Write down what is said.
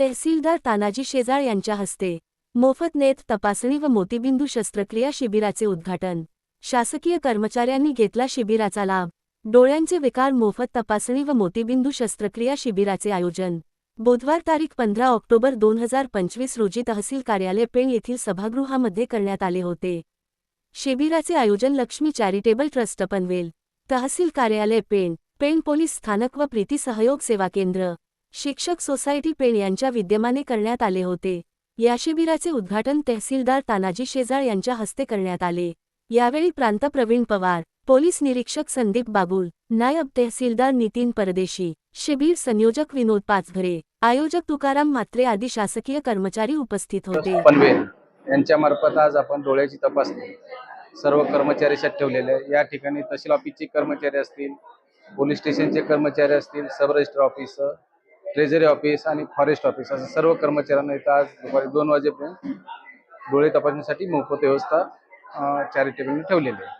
तहसीलदार तानाजी शेजाळ यांच्या हस्ते मोफत नेत तपासणी व मोतीबिंदू शस्त्रक्रिया शिबिराचे उद्घाटन. शासकीय कर्मचाऱ्यांनी घेतला शिबिराचा लाभ. डोळ्यांचे विकार मोफत तपासणी व मोतीबिंदू शस्त्रक्रिया शिबिराचे आयोजन. बुधवार तारीख पंधरा ऑक्टोबर दोन हजार पंचवीस रोजी तहसील कार्यालय पेण येथील सभागृहामध्ये करण्यात आले होते. शिबिराचे आयोजन लक्ष्मी चॅरिटेबल ट्रस्ट पनवेल तहसील कार्यालय पेण पेण पोलीस स्थानक व प्रीती सहयोग सेवा केंद्र शिक्षक सोसायटी पेण यांच्या विद्यमाने करण्यात आले होते. या शिबिराचे उद्घाटन तहसीलदार तानाजी शेजाळ यांच्या हस्ते करण्यात आले. यावेळी प्रांत प्रवीण पवार पोलीस निरीक्षक संदीप बाबुल नायब तहसीलदार नितीन परदेशी शिबिर संयोजक विनोद पाचघरे आयोजक तुकाराम मात्रे आदी शासकीय कर्मचारी उपस्थित होते. पनवेल यांच्या मार्फत आज आपण डोळ्याची तपासणी सर्व कर्मचारी ठेवलेले या ठिकाणी तहसील ऑफिसचे कर्मचारी असतील पोलीस स्टेशनचे कर्मचारी असतील sub register office treasury office आणि फॉरेस्ट ऑफिस असं सर्व कर्मचाऱ्यांना इथं आज दुपारी दोन वाजेपर्यंत डोळे तपासण्यासाठी मोफत व्यवस्था चॅरिटेबलने ठेवलेली आहे.